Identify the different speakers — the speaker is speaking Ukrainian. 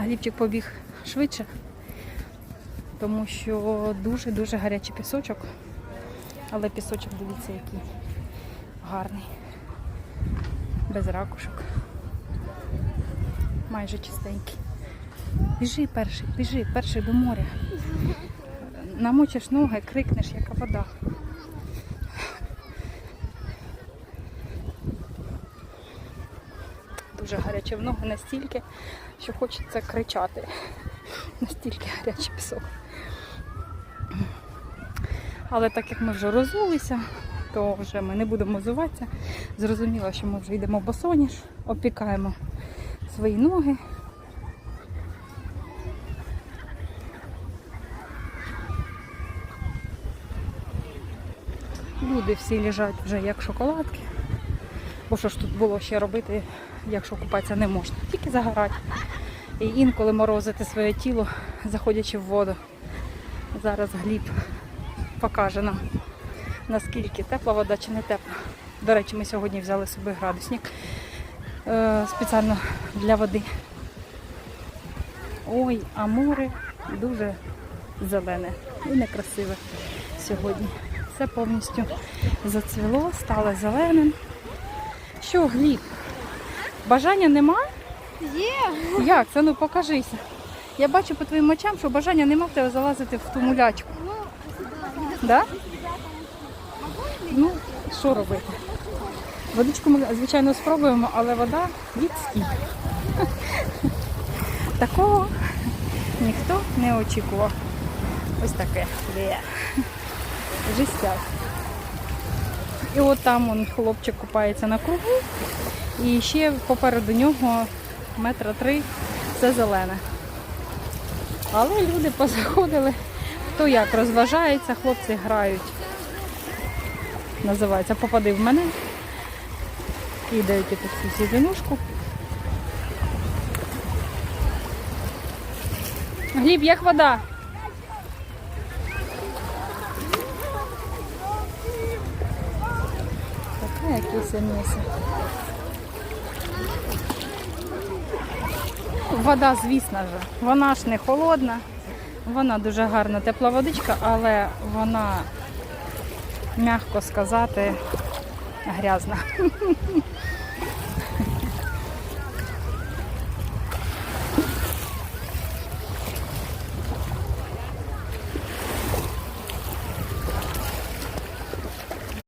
Speaker 1: Глібчик побіг швидше, тому що дуже-дуже гарячий пісочок. Але пісочок, дивіться, який гарний. Без ракушок. Майже чистенький. Біжи перший, біжи, перший до моря. Намочиш ноги, крикнеш, яка вода. Дуже гаряче в ноги настільки, що хочеться кричати. Настільки гарячий пісок. Але так як ми вже розулися, то вже ми не будемо зуватися. Зрозуміло, що ми вже йдемо босоніж, опікаємо свої ноги. Люди всі лежать вже як шоколадки. Бо що ж тут було ще робити, якщо купатися не можна. Тільки загорати. І інколи морозити своє тіло, заходячи в воду. Зараз гліб покаже нам, наскільки тепла вода чи не тепла. До речі, ми сьогодні взяли з собою градусник е, спеціально для води. Ой, а море дуже зелене і некрасиве сьогодні. Все повністю зацвіло, стало зеленим. Що, Гліб? Бажання нема?
Speaker 2: Є.
Speaker 1: Як? Це ну покажися. Я бачу по твоїм очам, що бажання нема в тебе залазити в ту мулячку.
Speaker 2: Ну,
Speaker 1: Да? Ну, що робити? Водичку ми, звичайно, спробуємо, але вода відстій. Такого ніхто не очікував. Ось таке. Жестяк. І от там он, хлопчик купається на кругу, і ще попереду нього метра три все зелене. Але люди позаходили, хто як розважається, хлопці грають. Називається Попади в мене. Кидають тут всю сідинушку. Гліб, як вода? Таке якесь місце. Вода, звісно ж, вона ж не холодна, вона дуже гарна тепла водичка, але вона, м'яко сказати, грязна.